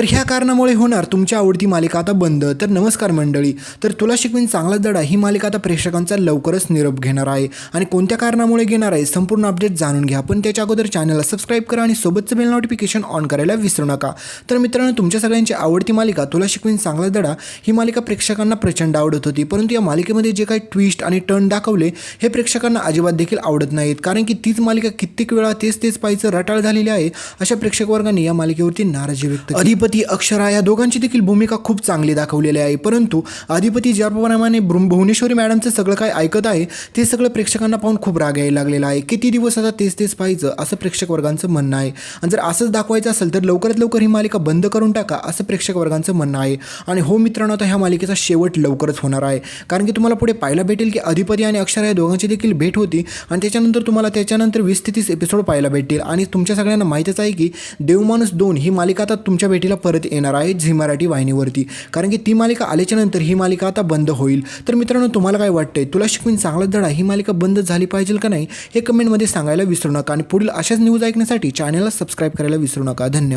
तर ह्या कारणामुळे होणार. तुमच्या आवडती मालिका आता बंद. तर नमस्कार मंडळी. तर तुला शिकवीन चांगला दडा ही मालिका आता प्रेक्षकांचा लवकरच निरोप घेणार आहे. आणि कोणत्या कारणामुळे घेणार आहे संपूर्ण अपडेट जाणून घ्या. पण त्याच्या अगोदर चॅनलला सबस्क्राईब करा आणि सोबतचं बेल नोटिफिकेशन ऑन करायला विसरू नका. तर मित्रांनो तुमच्या सगळ्यांची आवडती मालिका तुला शिकवीन चांगला दडा ही मालिका प्रेक्षकांना प्रचंड आवडत होती. परंतु या मालिकेमध्ये जे काही ट्विस्ट आणि टर्न दाखवले हे प्रेक्षकांना अजिबात देखील आवडत नाहीत. कारण की तीच मालिका कित्येक वेळा तेच तेच पाहायचं रटाळ झालेली आहे अशा प्रेक्षकवर्गाने या मालिकेवरती नाराजी व्यक्त अधिपती अधिपती अक्षरा या दोघांची देखील भूमिका खूप चांगली दाखवलेली आहे. परंतु अधिपती ज्याप्रमाणे भुवनेश्वरी मॅडमचं सगळं काय ऐकत आहे ते सगळं प्रेक्षकांना पाहून खूप राग यायला लागलेला आहे. किती दिवस आता तेच तेच पाहायचं असं प्रेक्षक वर्गांचं म्हणणं आहे. आणि जर असंच दाखवायचं असेल तर लवकरात लवकर ही मालिका बंद करून टाका असं प्रेक्षक वर्गांचं म्हणणं आहे. आणि हो मित्रांनो आता ह्या मालिकेचा शेवट लवकरच होणार आहे. कारण की तुम्हाला पुढे पाहायला भेटेल की अधिपती आणि अक्षरा या दोघांची देखील भेट होती. आणि त्याच्यानंतर तुम्हाला त्याच्यानंतर वीस ते तीस एपिसोड पाहायला भेटतील. आणि तुमच्या सगळ्यांना माहीतच आहे की देवमाणूस दोन ही मालिका आता तुमच्या भेटीला परत येणार आहे झी मराठी वाहिनीवरती. कारण की ती मालिका आल्याच्यानंतर ही मालिका आता बंद होईल. तर मित्रांनो तुम्हाला काय वाटतंय? तुला शिकवीन चांगला धडा ही मालिका बंद झाली पाहिजे का नाही? हे कमेंटमध्ये सांगायला विसरू नका. आणि पुढील अशाच न्यूज ऐकण्यासाठी चॅनलला सबस्क्राईब करायला विसरू नका. धन्यवाद.